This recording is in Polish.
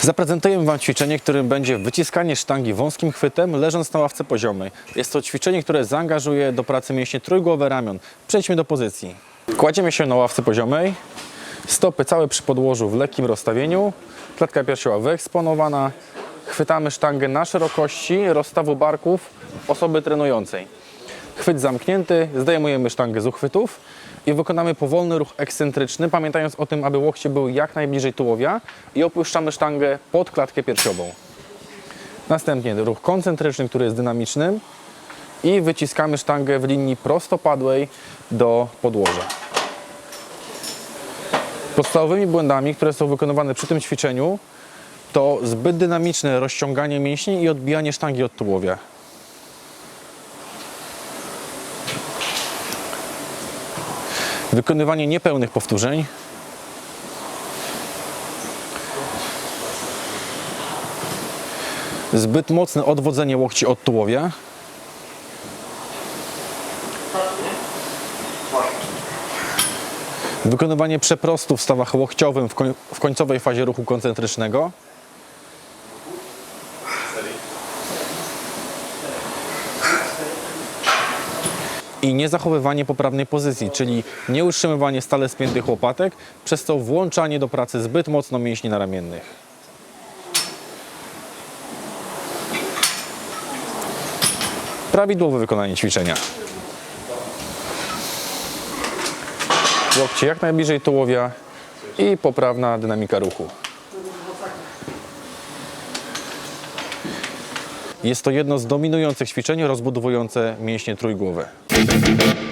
Zaprezentujemy Wam ćwiczenie, którym będzie wyciskanie sztangi wąskim chwytem, leżąc na ławce poziomej. Jest to ćwiczenie, które zaangażuje do pracy mięśnie trójgłowe ramion. Przejdźmy do pozycji. Kładziemy się na ławce poziomej, stopy całe przy podłożu w lekkim rozstawieniu, klatka piersiowa wyeksponowana, chwytamy sztangę na szerokości rozstawu barków osoby trenującej. Chwyt zamknięty, zdejmujemy sztangę z uchwytów i wykonamy powolny ruch ekscentryczny, pamiętając o tym, aby łokcie były jak najbliżej tułowia i opuszczamy sztangę pod klatkę piersiową. Następnie ruch koncentryczny, który jest dynamiczny i wyciskamy sztangę w linii prostopadłej do podłoża. Podstawowymi błędami, które są wykonywane przy tym ćwiczeniu, to zbyt dynamiczne rozciąganie mięśni i odbijanie sztangi od tułowia. Wykonywanie niepełnych powtórzeń. Zbyt mocne odwodzenie łokci od tułowia. Wykonywanie przeprostu w stawach łokciowym w, koń, w końcowej fazie ruchu koncentrycznego. I niezachowywanie poprawnej pozycji, czyli nieutrzymywanie stale spiętych łopatek, przez co włączanie do pracy zbyt mocno mięśni naramiennych. Prawidłowe wykonanie ćwiczenia. Łokcie jak najbliżej tułowia i poprawna dynamika ruchu. Jest to jedno z dominujących ćwiczeń rozbudowujące mięśnie trójgłowe. Thank you.